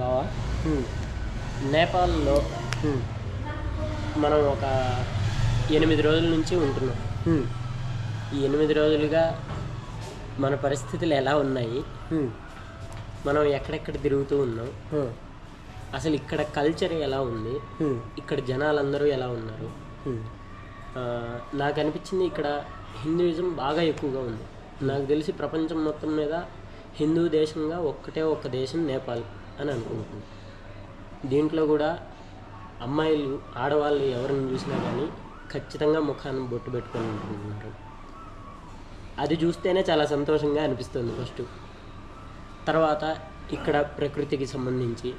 బావా? నేపాల్లో మనం ఒక ఎనిమిది రోజుల నుంచి ఉంటున్నాం. ఈ ఎనిమిది రోజులుగా మన పరిస్థితులు ఎలా ఉన్నాయి? మనం ఎక్కడెక్కడ తిరుగుతూ ఉన్నాం? అసలు ఇక్కడ కల్చర్ ఎలా ఉంది? ఇక్కడ జనాలందరూ ఎలా ఉన్నారు? నాకు అనిపించింది ఇక్కడ హిందూయిజం బాగా ఎక్కువగా ఉంది. నాకు తెలిసి ప్రపంచం మొత్తం మీద హిందూ దేశంగా ఒక్కటే ఒక్క దేశం నేపాల్. అని అనుకుంటున్నాను. దీంట్లో కూడా అమ్మాయిలు ఆడవాళ్ళు ఎవరిని చూసినా కానీ ఖచ్చితంగా ముఖాన్ని బొట్టు పెట్టుకొని ఉంటున్నారు అది చూస్తేనే చాలా సంతోషంగా అనిపిస్తుంది ఫస్ట్. తర్వాత ఇక్కడ ప్రకృతికి సంబంధించి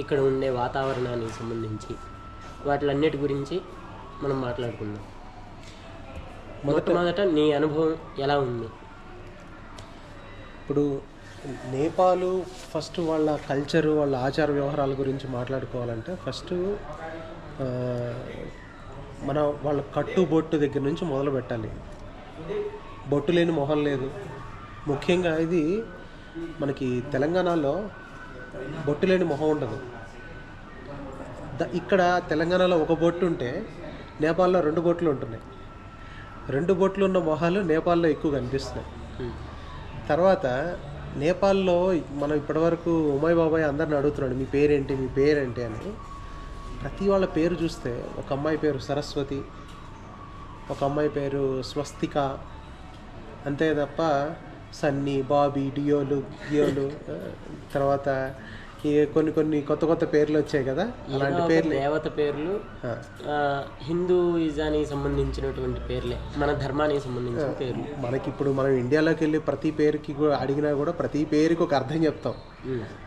ఇక్కడ ఉండే వాతావరణానికి సంబంధించి వాటిలన్నిటి గురించి మనం మాట్లాడుకుందాం. మొట్టమొదట నీ అనుభవం ఎలా ఉంది? ఇప్పుడు నేపాలు ఫస్ట్ వాళ్ళ కల్చర్ వాళ్ళ ఆచార వ్యవహారాల గురించి మాట్లాడుకోవాలంటే ఫస్ట్ మన వాళ్ళ కట్టు బొట్టు దగ్గర నుంచి మొదలు పెట్టాలి. బొట్టు లేని మొహం లేదు. ముఖ్యంగా ఇది మనకి తెలంగాణలో బొట్టు లేని మొహం ఉండదు. ఇక్కడ తెలంగాణలో ఒక బొట్టు ఉంటే నేపాల్లో రెండు బొట్లు ఉంటున్నాయి. రెండు బొట్లు ఉన్న మొహాలు నేపాల్లో ఎక్కువ కనిపిస్తున్నాయి. తర్వాత నేపాల్లో మనం ఇప్పటివరకు ఉమాయ్ బాబాయ్ అందరిని అడుగుతున్నాడు మీ పేరేంటి మీ పేరేంటి అని. ప్రతి వాళ్ళ పేరు చూస్తే ఒక అమ్మాయి పేరు సరస్వతి ఒక అమ్మాయి పేరు స్వస్తిక అంతే తప్ప సన్నీ బాబీ డియోలు గియోలు తర్వాత కొన్ని కొన్ని కొత్త కొత్త పేర్లు వచ్చాయి కదా? అలాంటి పేర్లు. దేవత పేర్లు హిందూయిజానికి సంబంధించినటువంటి పేర్లే. మన ధర్మానికి సంబంధించిన పేర్లు. మనకి ఇప్పుడు మనం ఇండియాలోకి వెళ్ళి ప్రతి పేరుకి కూడా అడిగినా కూడా ప్రతి పేరుకి ఒక అర్థం చెప్తాం.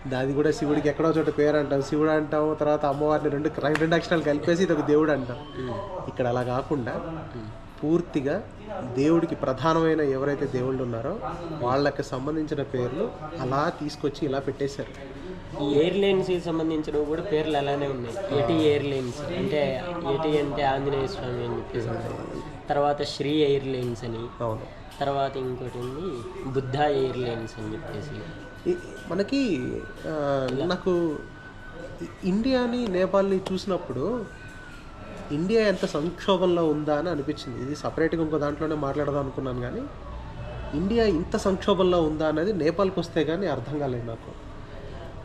దాది కూడా శివుడికి ఎక్కడో చోట పేరు అంటాం శివుడు అంటాం తర్వాత అమ్మవారిని రెండు రెండు అక్షరాలు కలిపేసి ఇది ఒక దేవుడు అంటాం. ఇక్కడ అలా కాకుండా పూర్తిగా దేవుడికి ప్రధానమైన ఎవరైతే దేవుళ్ళు ఉన్నారో వాళ్ళకి సంబంధించిన పేర్లు అలా తీసుకొచ్చి ఇలా పెట్టేశారు. ఈ ఎయిర్లైన్స్కి సంబంధించినవి కూడా పేర్లు అలానే ఉన్నాయి. ఎటి ఎయిర్లైన్స్ అంటే ఎటి అంటే ఆంజనేయ స్వామి అని చెప్పేసి. తర్వాత శ్రీ ఎయిర్లైన్స్ అని. తర్వాత ఇంకోటి ఉంది బుద్ధ ఎయిర్లైన్స్ అని చెప్పేసి. మనకి నాకు ఇండియాని నేపాల్ని చూసినప్పుడు ఇండియా ఎంత సంక్షోభంలో ఉందా అని అనిపించింది. ఇది సపరేట్గా ఇంకో దాంట్లోనే మాట్లాడదాం అనుకున్నాను కానీ ఇండియా ఇంత సంక్షోభంలో ఉందా అనేది నేపాల్కి వస్తే కానీ అర్థం కాలేదు నాకు.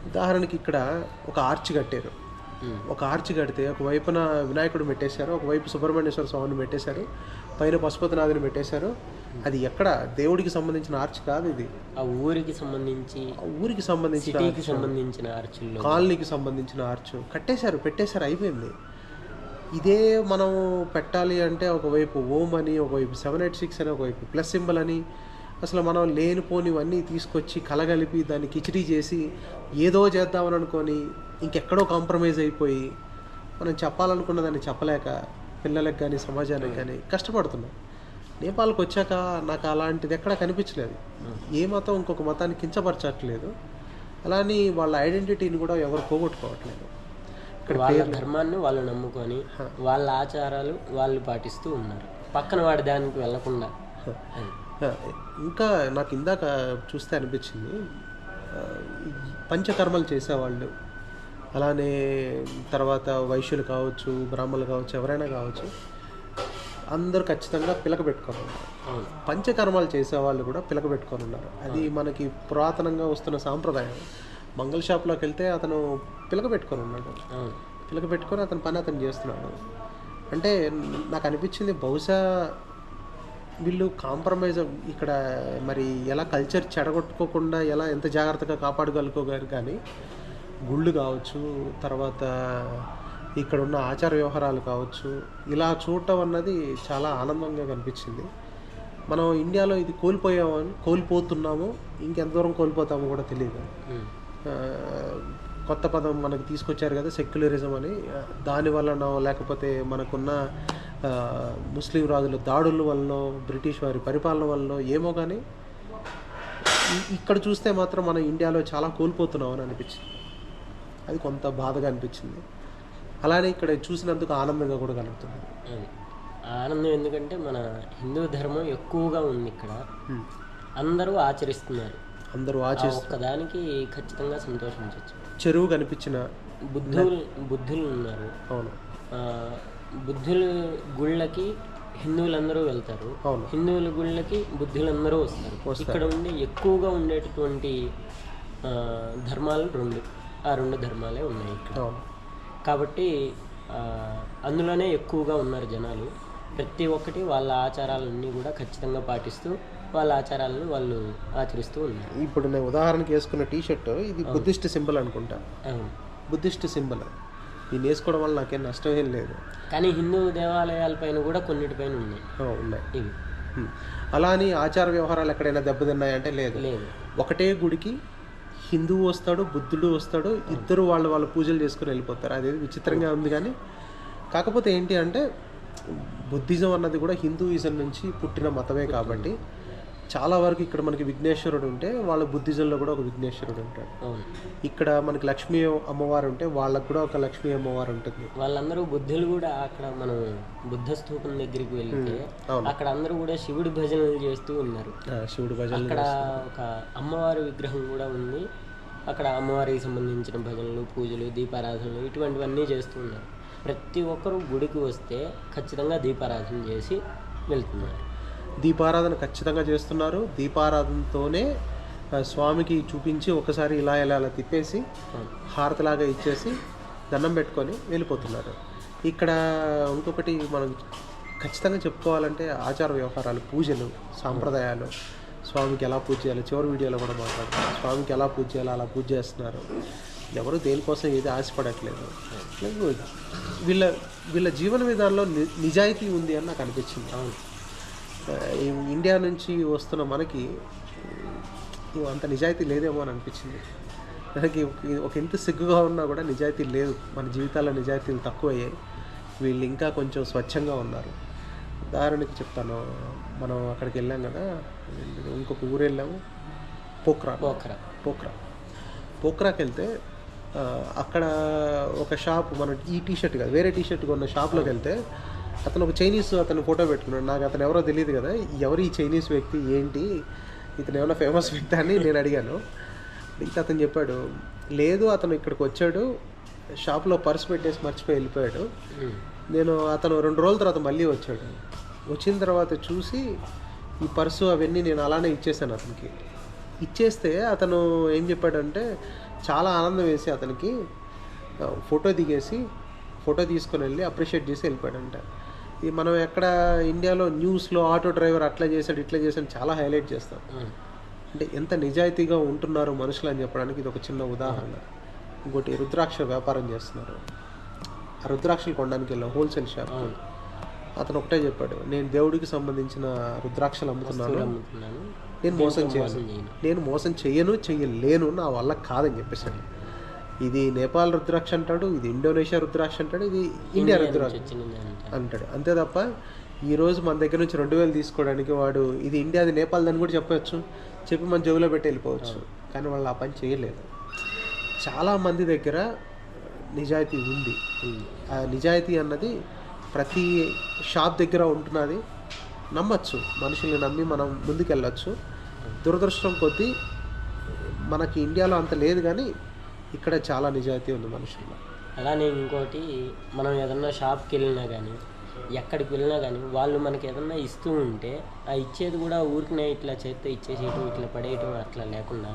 ఉదాహరణకి ఇక్కడ ఒక ఆర్చ్ కట్టారు. ఒక ఆర్చ్ కడితే ఒక వైపున వినాయకుడు పెట్టేశారు ఒకవైపు సుబ్రహ్మణ్యేశ్వర స్వామిని పెట్టేశారు పైన పశుపతినాథుని పెట్టేశారు. అది ఎక్కడ? దేవుడికి సంబంధించిన ఆర్చ్ కాదు ఇది. ఆ ఊరికి సంబంధించి ఆ ఊరికి సంబంధించిన సిటీకి సంబంధించిన ఆర్చుల్లో. కాలనీకి సంబంధించిన ఆర్చ్. కట్టేశారు పెట్టేశారు అయిపోయింది. ఇదే మనం పెట్టాలి అంటే ఒకవైపు ఓం అని ఒకవైపు సెవెన్ ఎయిట్ సిక్స్ అని ఒకవైపు ప్లస్ సింబల్ అని అసలు మనం లేనిపోనివన్నీ తీసుకొచ్చి కలగలిపి దాన్ని కిచిడీ చేసి ఏదో చేద్దామని అనుకొని ఇంకెక్కడో కాంప్రమైజ్ అయిపోయి మనం చెప్పాలనుకున్న దాన్ని చెప్పలేక పిల్లలకు కానీ సమాజానికి కానీ కష్టపడుతున్నాం. నేపాల్కి వచ్చాక నాకు అలాంటిది ఎక్కడ కనిపించలేదు. ఏ మతం ఇంకొక మతాన్ని కించపరచట్లేదు. అలాని వాళ్ళ ఐడెంటిటీని కూడా ఎవరు పోగొట్టుకోవట్లేదు. ఇక్కడ వాళ్ళ ధర్మాన్ని వాళ్ళు నమ్ముకొని వాళ్ళ ఆచారాలు వాళ్ళు పాటిస్తూ ఉన్నారు. పక్కన వాడి దానికి వెళ్ళకుండా ఇంకా నాకు ఇందాక చూస్తే అనిపించింది పంచకర్మలు చేసేవాళ్ళు. అలానే తర్వాత వైశ్యులు కావచ్చు బ్రాహ్మణులు కావచ్చు ఎవరైనా కావచ్చు అందరూ ఖచ్చితంగా పిలక పెట్టుకొని ఉన్నారు. పంచకర్మలు చేసేవాళ్ళు కూడా పిలక పెట్టుకొని ఉన్నారు. అది మనకి పురాతనంగా వస్తున్న సాంప్రదాయం. మంగళ షాప్లోకి వెళ్తే అతను పిలక పెట్టుకొని ఉన్నాడు. పిలక పెట్టుకొని అతని పని అతను చేస్తున్నాడు. అంటే నాకు అనిపించింది బహుశా వీళ్ళు కాంప్రమైజ్ ఇక్కడ మరి ఎలా కల్చర్ చెడగొట్టుకోకుండా ఎలా ఎంత జాగ్రత్తగా కాపాడగలుగుతారు కానీ గుళ్ళు కావచ్చు తర్వాత ఇక్కడ ఉన్న ఆచార వ్యవహారాలు కావచ్చు ఇలా చూడటం అన్నది చాలా ఆనందంగా కనిపించింది. మనం ఇండియాలో ఇది కోల్పోయామని కోల్పోతున్నాము ఇంకెంత దూరం కోల్పోతామో కూడా తెలియదు. కొత్త పదం మనకు తీసుకొచ్చారు కదా సెక్యులరిజం అని. ఆ, దాని వలన లేకపోతే మనకున్న ముస్లిం రాజుల దాడుల వలన బ్రిటిష్ వారి పరిపాలన వలన ఏమో కానీ ఇక్కడ చూస్తే మాత్రం మనం ఇండియాలో చాలా కోల్పోతున్నాం అని అనిపించింది. అది కొంత బాధగా అనిపించింది. అలానే ఇక్కడ చూసినందుకు ఆనందంగా కూడా కలుగుతుంది. అది ఆనందం ఎందుకంటే మన హిందూ ధర్మం ఎక్కువగా ఉంది ఇక్కడ. అందరూ ఆచరిస్తున్నారు. అందరూ ఆ ఆచేస్తారు ఒక్కదానికి ఖచ్చితంగా సంతోషించవచ్చు చెరువు కనిపించిన బుద్ధులు బుద్ధులు ఉన్నారు. అవును. బుద్ధుల గుళ్ళకి హిందువులందరూ వెళ్తారు. హిందువుల గుళ్ళకి బుద్ధులందరూ వస్తారు. ఇక్కడ ఉండి ఎక్కువగా ఉండేటటువంటి ధర్మాలు రెండు. ఆ రెండు ధర్మాలే ఉన్నాయి ఇక్కడ. కాబట్టి అందులోనే ఎక్కువగా ఉన్నారు జనాలు. ప్రతి ఒక్కటి వాళ్ళ ఆచారాలన్నీ కూడా ఖచ్చితంగా పాటిస్తూ వాళ్ళ ఆచారాలను వాళ్ళు ఆచరిస్తూ ఉన్నారు. ఇప్పుడు నేను ఉదాహరణకి వేసుకున్న టీ షర్ట్ ఇది బుద్ధిస్ట్ సింబల్ అనుకుంటా. Buddhist symbol. దీన్ని వేసుకోవడం వల్ల నాకేం నష్టం ఏం లేదు. కానీ హిందూ దేవాలయాలపైన కూడా కొన్నిటిపైన ఉన్నాయి. ఉన్నాయి. ఇవి. అలా అని ఆచార వ్యవహారాలు ఎక్కడైనా దెబ్బతిన్నాయంటే లేదు. లేదు. ఒకటే గుడికి హిందువు వస్తాడు బుద్ధుడు వస్తాడు ఇద్దరు వాళ్ళు వాళ్ళ పూజలు చేసుకుని వెళ్ళిపోతారు. అదేది విచిత్రంగా ఉంది కానీ కాకపోతే ఏంటి అంటే బుద్ధిజం అన్నది కూడా హిందూయిజం నుంచి పుట్టిన మతమే కాబట్టి చాలా వరకు ఇక్కడ మనకి విఘ్నేశ్వరుడు ఉంటే వాళ్ళ బుద్ధిజంలో కూడా ఒక విఘ్నేశ్వరుడు ఉంటాడు. అవును. ఇక్కడ మనకి లక్ష్మీ అమ్మవారు ఉంటే వాళ్ళకు కూడా ఒక లక్ష్మీ అమ్మవారు ఉంటుంది. వాళ్ళందరూ బుద్ధులు కూడా అక్కడ మనం బుద్ధ స్తూపం దగ్గరికి వెళ్తే. అక్కడ అందరూ కూడా శివుడి భజనలు చేస్తూ ఉన్నారు. శివుడు భజనలు అక్కడ ఒక అమ్మవారి విగ్రహం కూడా ఉంది. అక్కడ అమ్మవారికి సంబంధించిన భజనలు పూజలు దీపారాధనలు ఇటువంటివన్నీ చేస్తూ ఉన్నారు. ప్రతి ఒక్కరూ గుడికి వస్తే ఖచ్చితంగా దీపారాధన చేసి వెళ్తున్నారు. దీపారాధన ఖచ్చితంగా చేస్తున్నారు. దీపారాధనతోనే స్వామికి చూపించి ఒకసారి ఇలా ఇలా ఇలా తిప్పేసి అవును. హారతిలాగా ఇచ్చేసి దండం పెట్టుకొని వెళ్ళిపోతున్నారు. ఇక్కడ ఇంకొకటి మనం ఖచ్చితంగా చెప్పుకోవాలంటే ఆచార వ్యవహారాలు పూజలు సాంప్రదాయాలు. స్వామికి ఎలా పూజ చేయాలి చివరి వీడియోలో కూడా మాట్లాడతారు స్వామికి ఎలా పూజ చేయాలి అలా పూజ చేస్తున్నారు. ఎవరు దేనికోసం ఏది ఆశపడట్లేదు. వీళ్ళ వీళ్ళ జీవన విధానంలో ని- నిజాయితీ ఉంది అని నాకు అనిపించింది. అవును. ఇండియా నుంచి వస్తున్న మనకి అంత నిజాయితీ లేదేమో అని అనిపించింది. మనకి ఒక- ఎంత సిగ్గుగా ఉన్నా కూడా నిజాయితీ లేదు. మన జీవితాల్లో నిజాయితీలు తక్కువయ్యాయి. వీళ్ళు ఇంకా కొంచెం స్వచ్ఛంగా ఉన్నారు. ఉదాహరణకి చెప్తాను. మనం అక్కడికి వెళ్ళాం కదా. ఇంకొక ఊరు వెళ్ళాము. పోఖ్రా పోఖరా పోఖ్రా పోఖ్రాకి వెళ్తే అక్కడ ఒక షాప్ మన ఈ టీ షర్ట్ కాదు వేరే టీ షర్ట్ కొన్న షాప్లోకి వెళ్తే అతను ఒక చైనీస్ అతను ఫోటో పెట్టుకున్నాడు. నాకు అతను ఎవరో తెలియదు కదా. ఎవరు ఈ చైనీస్ వ్యక్తి? ఏంటి? ఇతను ఏమైనా ఫేమస్ వ్యక్తి అని నేను అడిగాను. అడిగితే అతను చెప్పాడు. లేదు అతను ఇక్కడికి వచ్చాడు. షాప్లో పర్స్ పెట్టేసి మర్చిపోయి వెళ్ళిపోయాడు. నేను అతను రెండు రోజుల తర్వాత మళ్ళీ వచ్చాడు. వచ్చిన తర్వాత చూసి ఈ పర్సు అవన్నీ నేను అలానే ఇచ్చేసాను అతనికి. ఇచ్చేస్తే అతను ఏం చెప్పాడంటే చాలా ఆనందం వేసి అతనికి ఫోటో దిగేసి ఫోటో తీసుకొని వెళ్ళి అప్రిషియేట్ చేసి వెళ్ళిపోయాడంట. ఇది మనం ఎక్కడ ఇండియాలో న్యూస్లో ఆటో డ్రైవర్ అట్లా చేశాడు ఇట్లా చేశాడు చాలా హైలైట్ చేస్తాం. అంటే ఎంత నిజాయితీగా ఉంటున్నారు మనుషులు అని చెప్పడానికి ఇది ఒక చిన్న ఉదాహరణ. ఇంకోటి రుద్రాక్ష వ్యాపారం చేస్తున్నారు. ఆ రుద్రాక్షలు కొనడానికి వెళ్ళాం హోల్సేల్ షాప్. అతను ఒకటే చెప్పాడు నేను దేవుడికి సంబంధించిన రుద్రాక్షలు అమ్ముతున్నాను. నేను మోసం చేయను చేయను. నేను మోసం చెయ్యను చెయ్యలేను నా వల్ల కాదని చెప్పేసాడు ఇది నేపాల్ రుద్రాక్ష అంటాడు ఇది ఇండోనేషియా రుద్రాక్ష అంటాడు ఇది ఇండియా రుద్రాక్ష అంటాడు. అంతే తప్ప ఈ రోజు మన దగ్గర నుంచి రెండు వేలు తీసుకోవడానికి వాడు ఇది ఇండియాది నేపాల్ అని కూడా చెప్పవచ్చు చెప్పి మన జేబులో పెట్టి వెళ్ళిపోవచ్చు. కానీ వాళ్ళు ఆ పని చేయలేదు. చాలా మంది దగ్గర నిజాయితీ ఉంది. ఉంది. ఆ నిజాయితీ అన్నది ప్రతి షాప్ దగ్గర ఉంటున్నది. నమ్మచ్చు. మనుషుల్ని నమ్మి మనం ముందుకెళ్ళచ్చు. దురదృష్టం కొద్దీ మనకి ఇండియాలో అంత లేదు కానీ ఇక్కడ చాలా నిజాయితీ ఉంది మనుషుల్లో. అలానే ఇంకోటి మనం ఏదన్నా షాప్కి వెళ్ళినా కానీ ఎక్కడికి వెళ్ళినా కానీ వాళ్ళు మనకి ఏదన్నా ఇస్తూ ఉంటే ఆ ఇచ్చేది కూడా ఊరికనే ఇట్లా చేత్తో ఇచ్చేసేయటం ఇట్లా పడేయటం అట్లా లేకుండా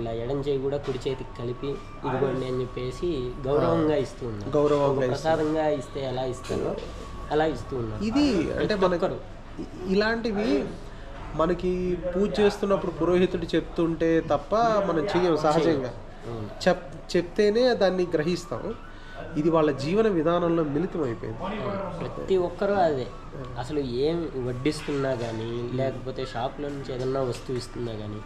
ఇలా ఎడం చేయి కూడా కుడి చేతికి కలిపి ఇదిగోండి అని చెప్పేసి గౌరవంగా ఇస్తూ ఉన్నారు. గౌరవంగా ప్రసాదంగా ఇస్తే ఎలా ఇస్తారో అలా ఇస్తూ ఉన్నారు. ఇది అంటే మనకు ఇలాంటివి మనకి పూజ చేస్తున్నప్పుడు పురోహితుడు చెప్తుంటే తప్ప మనం చెయ్యం సహజంగా. చెప్ చెప్తేనే దాన్ని గ్రహిస్తాం. ఇది వాళ్ళ జీవన విధానంలో మిళితం అయిపోయింది. ప్రతి ఒక్కరూ అదే. అసలు ఏం వడ్డిస్తున్నా కానీ లేకపోతే షాప్లో నుంచి ఏదన్నా వస్తువు ఇస్తున్నా కానీ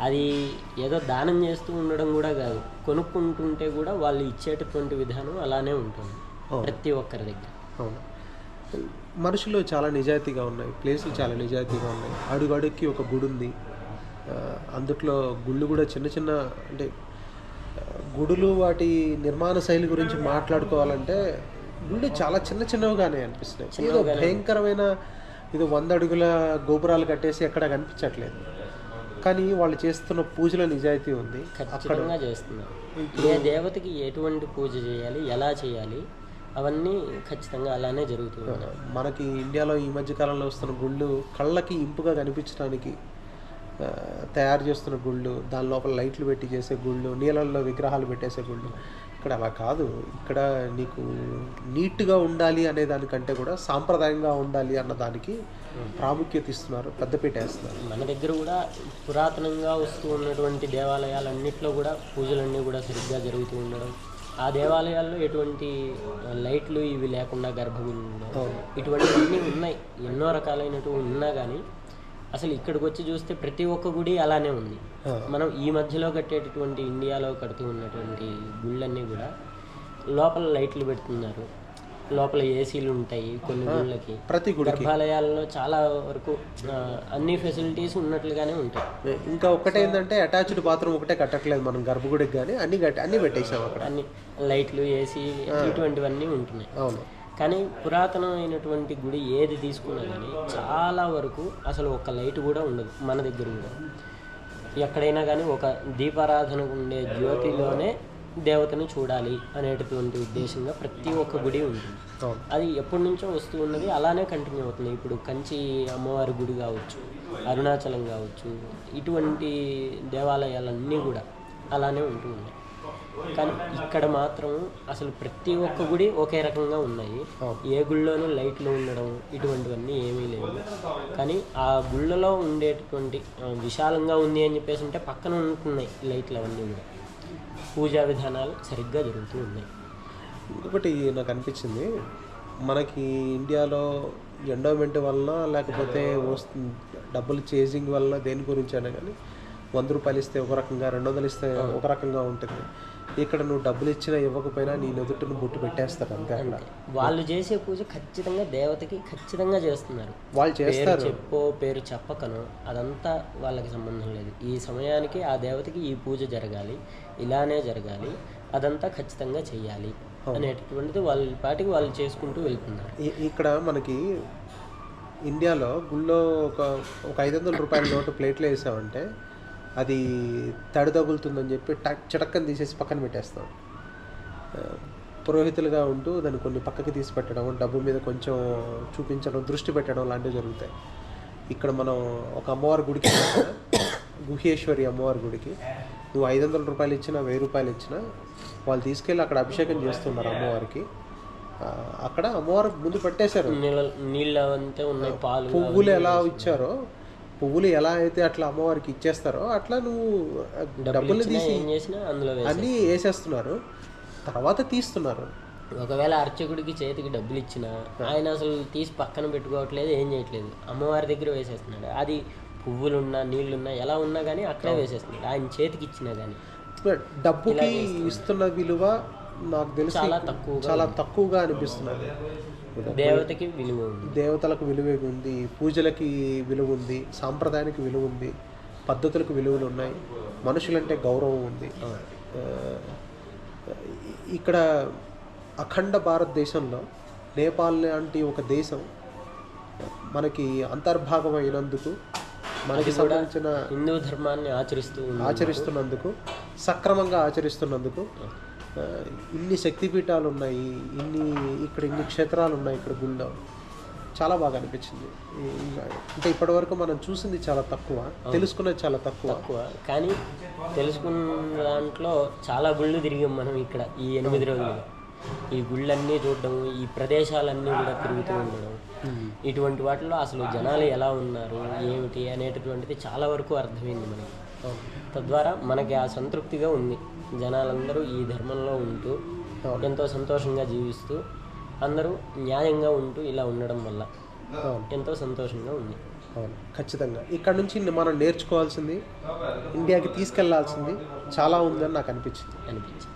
అది ఏదో దానం చేస్తూ ఉండడం కూడా కాదు. కొనుక్కుంటుంటే కూడా వాళ్ళు ఇచ్చేటటువంటి విధానం అలానే ఉంటుంది. ప్రతి ఒక్కరి దగ్గర. అవును. మనుషులు చాలా నిజాయితీగా ఉన్నాయి. ప్లేసులు చాలా నిజాయితీగా ఉన్నాయి. అడుగు అడుగుకి ఒక గుడి ఉంది అందుట్లో గుళ్ళు కూడా చిన్న చిన్న అంటే గుడులు వాటి నిర్మాణ శైలి గురించి మాట్లాడుకోవాలంటే గుళ్ళు చాలా చిన్న చిన్నవిగానే అనిపిస్తున్నాయి. ఏదో భయంకరమైన ఇది వంద అడుగుల గోపురాలు కట్టేసి ఎక్కడ కనిపించట్లేదు. కానీ వాళ్ళు చేస్తున్న పూజలో నిజాయితీ ఉంది. ఖచ్చితంగా చేస్తున్నారు. ఏ దేవతకి ఎటువంటి పూజ చేయాలి ఎలా చేయాలి అవన్నీ ఖచ్చితంగా అలానే జరుగుతూ ఉన్నాయి మనకి ఇండియాలో ఈ మధ్య కాలంలో వస్తున్న గుళ్ళు కళ్ళకి ఇంపుగా కనిపించడానికి తయారు చేస్తున్న గుళ్ళు దాని లోపల లైట్లు పెట్టి చేసే గుళ్ళు నీళ్ళల్లో విగ్రహాలు పెట్టేసే గుళ్ళు. ఇక్కడ అలా కాదు. ఇక్కడ నీకు నీట్గా ఉండాలి అనే దానికంటే కూడా సాంప్రదాయంగా ఉండాలి అన్న దానికి ప్రాముఖ్యత ఇస్తున్నారు పెద్దపీట వేస్తున్నారు. మన దగ్గర కూడా పురాతనంగా వస్తూ ఉన్నటువంటి దేవాలయాలన్నింటిలో కూడా పూజలన్నీ కూడా సరిగ్గా జరుగుతూ ఉండడం. ఆ దేవాలయాల్లో ఎటువంటి లైట్లు ఇవి లేకుండా గర్భగుడి. ఉండడం ఇటువంటివన్నీ ఉన్నాయి. ఎన్నో రకాలైనటువంటి ఉన్నా కానీ అసలు ఇక్కడికి వచ్చి చూస్తే ప్రతి ఒక్క గుడి అలానే ఉంది. మనం ఈ మధ్యలో కట్టేటటువంటి ఇండియాలో కడుతూ ఉన్నటువంటి గుళ్ళన్నీ కూడా లోపల లైట్లు పెడుతున్నారు. లోపల ఏసీలు ఉంటాయి కొన్ని గుళ్ళకి. ప్రతి గర్భాలయాల్లో చాలా వరకు అన్ని ఫెసిలిటీస్ ఉన్నట్లుగానే ఉంటాయి. ఇంకా ఒకటే ఏంటంటే అటాచ్డ్ బాత్రూమ్ ఒకటే కట్టట్లేదు మనం గర్భగుడికి కానీ అన్ని అన్ని పెట్టేసాం అక్కడ. అన్ని లైట్లు ఏసీ ఇటువంటివన్నీ ఉంటున్నాయి. అవును. కానీ పురాతనమైనటువంటి గుడి ఏది తీసుకున్నా కానీ చాలా వరకు అసలు ఒక లైట్ కూడా ఉండదు మన దగ్గర కూడా. ఎక్కడైనా కానీ ఒక దీపారాధనకు ఉండే జ్యోతిలోనే దేవతని చూడాలి అనేటటువంటి ఉద్దేశంగా ప్రతి ఒక్క గుడి ఉంటుంది. అది ఎప్పటి నుంచో వస్తూ ఉన్నది అలానే కంటిన్యూ అవుతుంది. ఇప్పుడు కంచి అమ్మవారి గుడి కావచ్చు అరుణాచలం కావచ్చు ఇటువంటి దేవాలయాలన్నీ కూడా అలానే ఉంటూ ఉన్నాయి. కానీ ఇక్కడ మాత్రం అసలు ప్రతి ఒక్క గుడి ఒకే రకంగా ఉన్నాయి. ఏ గుళ్ళోనూ లైట్లు ఉండడం ఇటువంటివన్నీ ఏమీ లేవు. కానీ ఆ గుళ్ళలో ఉండేటటువంటి విశాలంగా ఉంది అని చెప్పేసి అంటే పక్కన ఉంటున్నాయి లైట్లు అవన్నీ కూడా. పూజా విధానాలు సరిగ్గా జరుగుతూ ఉన్నాయి. ఇంకొకటి నాకు అనిపించింది మనకి ఇండియాలో ఎండోమెంట్ వలన లేకపోతే డబ్బులు చేజింగ్ వల్ల దేని గురించి అయినా కానీ వంద రూపాయలు ఇస్తే ఒక రకంగా రెండు వందలు ఇస్తే ఒక రకంగా ఉంటుంది. ఇక్కడ నువ్వు డబ్బులు ఇచ్చినా ఇవ్వకపోయినా నీ నుదుటిని బొట్టు పెట్టేస్తారు అంతే అక్కడ. వాళ్ళు చేసే పూజ ఖచ్చితంగా దేవతకి ఖచ్చితంగా చేస్తున్నారు. వాళ్ళు చేస్తారు. చెప్పో పేరు చెప్పకనో అదంతా వాళ్ళకి సంబంధం లేదు. ఈ సమయానికి ఆ దేవతకి ఈ పూజ జరగాలి ఇలానే జరగాలి అదంతా ఖచ్చితంగా చెయ్యాలి అనేటటువంటిది వాళ్ళ పాటికి వాళ్ళు చేసుకుంటూ వెళ్తున్నారు. ఇక్కడ మనకి ఇండియాలో గుళ్ళో ఒక ఒక ఐదు వందల రూపాయల నోటు ప్లేట్లో వేసామంటే అది తడి తగులుతుందని చెప్పి టక్ చిటక్కని తీసేసి పక్కన పెట్టేస్తాం. పురోహితులుగా ఉంటూ దాన్ని కొన్ని పక్కకి తీసి పెట్టడం డబ్బు మీద కొంచెం చూపించడం దృష్టి పెట్టడం లాంటివి జరుగుతాయి. ఇక్కడ మనం ఒక అమ్మవారి గుడికి గుహేశ్వరి అమ్మవారి గుడికి నువ్వు ఐదు వందల రూపాయలు ఇచ్చినా వెయ్యి రూపాయలు ఇచ్చినా వాళ్ళు తీసుకెళ్ళి అక్కడ అభిషేకం చేస్తున్నారు అమ్మవారికి. అక్కడ అమ్మవారు ముందు పెట్టేశారు. నీళ్ళ అంతే ఉన్నాయి పాలు పువ్వులు ఎలా ఇచ్చారో పువ్వులు ఎలా అయితే అట్లా అమ్మవారికి ఇచ్చేస్తారో అట్లా నువ్వు డబ్బులు తీసి ఏం చేసినా అందులో వేసి అన్నీ వేసేస్తున్నారు. తర్వాత తీస్తున్నారు. ఒకవేళ అర్చకుడికి చేతికి డబ్బులు ఇచ్చినా ఆయన అసలు తీసి పక్కన పెట్టుకోవట్లేదు ఏం చేయట్లేదు. అమ్మవారి దగ్గర వేసేస్తున్నాడు. అది పువ్వులున్నా నీళ్ళున్నా ఎలా ఉన్నా కానీ అక్కడే వేసేస్తున్నాడు. ఆయన చేతికి ఇచ్చినా కానీ డబ్బుకి ఇస్తున్న విలువ నాకు తెలిసి చాలా తక్కువగా చాలా తక్కువగా అనిపిస్తున్నది. దేవతకి విలువ ఉంది. దేవతలకు విలువ ఉంది పూజలకి విలువ ఉంది. సాంప్రదాయానికి విలువ ఉంది. పద్ధతులకు విలువలు ఉన్నాయి. మనుషులంటే గౌరవం ఉంది. ఇక్కడ అఖండ భారతదేశంలో నేపాల్ లాంటి ఒక దేశం మనకి అంతర్భాగం అయినందుకు మనకి సంబంధించిన హిందూ ధర్మాన్ని ఆచరిస్తూ ఆచరిస్తున్నందుకు సక్రమంగా ఆచరిస్తున్నందుకు ఇన్ని శక్తిపీఠాలు ఉన్నాయి ఇన్ని ఇక్కడ ఇన్ని క్షేత్రాలు ఉన్నాయి ఇక్కడ గుళ్ళో. చాలా బాగా అనిపించింది. అంటే ఇప్పటివరకు మనం చూసింది చాలా తక్కువ తెలుసుకున్నది చాలా తక్కువ. తక్కువ. కానీ తెలుసుకున్న దాంట్లో చాలా గుళ్ళు తిరిగాం మనం ఇక్కడ ఈ ఎనిమిది రోజులు. ఈ గుళ్ళన్నీ చూడడం ఈ ప్రదేశాలన్నీ కూడా తిరుగుతూ ఉండడం. ఇటువంటి వాటిలో అసలు జనాలు ఎలా ఉన్నారు ఏమిటి అనేటటువంటిది చాలా వరకు అర్థమైంది మనకి. తద్వారా మనకి ఆ సంతృప్తిగా ఉంది. జనాలందరూ ఈ ధర్మంలో ఉంటూ ఎంతో సంతోషంగా జీవిస్తూ అందరూ న్యాయంగా ఉంటూ ఇలా ఉండడం వల్ల ఎంతో సంతోషంగా ఉంది. అవును. ఖచ్చితంగా. ఇక్కడ నుంచి మనం నేర్చుకోవాల్సింది ఇండియాకి తీసుకెళ్ళాల్సింది చాలా ఉందని నాకు అనిపించింది. అనిపించింది.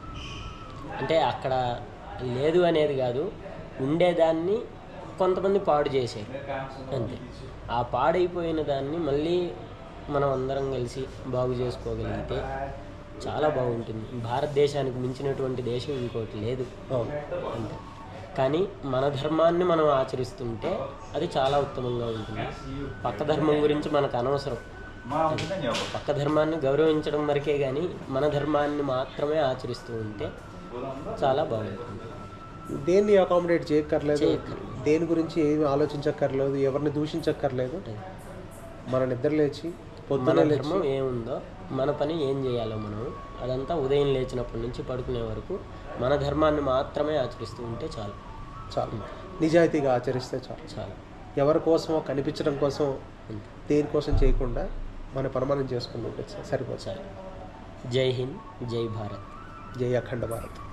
అంటే అక్కడ లేదు అనేది కాదు ఉండేదాన్ని కొంతమంది పాడు చేశారు. అంతే. ఆ పాడైపోయిన దాన్ని మళ్ళీ మనం అందరం కలిసి బాగు చేసుకోగలిగితే చాలా బాగుంటుంది. భారతదేశానికి మించినటువంటి దేశం ఇంకోటి లేదు. అవును. అంతే. కానీ మన ధర్మాన్ని మనం ఆచరిస్తుంటే అది చాలా ఉత్తమంగా ఉంటుంది. పక్క ధర్మం గురించి మనకు అనవసరం. పక్క ధర్మాన్ని గౌరవించడం వరకే కానీ మన ధర్మాన్ని మాత్రమే ఆచరిస్తూ ఉంటే చాలా బాగుంటుంది. దేన్ని అకామిడేట్ చేయక్కర్లేదు. దేని గురించి ఏమి ఆలోచించక్కర్లేదు? ఎవరిని దూషించక్కర్లేదు? మన నిద్ర లేచి పొద్దున ధర్మం ఏముందో మన పని ఏం చేయాలో మనం అదంతా ఉదయం లేచినప్పటి నుంచి పడుకునే వరకు మన ధర్మాన్ని మాత్రమే ఆచరిస్తూ ఉంటే చాలు. చాలు. నిజాయితీగా ఆచరిస్తే చాలు. చాలు. ఎవరి కోసమో కనిపించడం కోసం దేనికోసం చేయకుండా మన పని మనం చేసుకుంటూ సరిపోతుంది. చాలు జై హింద్ జై భారత్. జై అఖండ భారత్.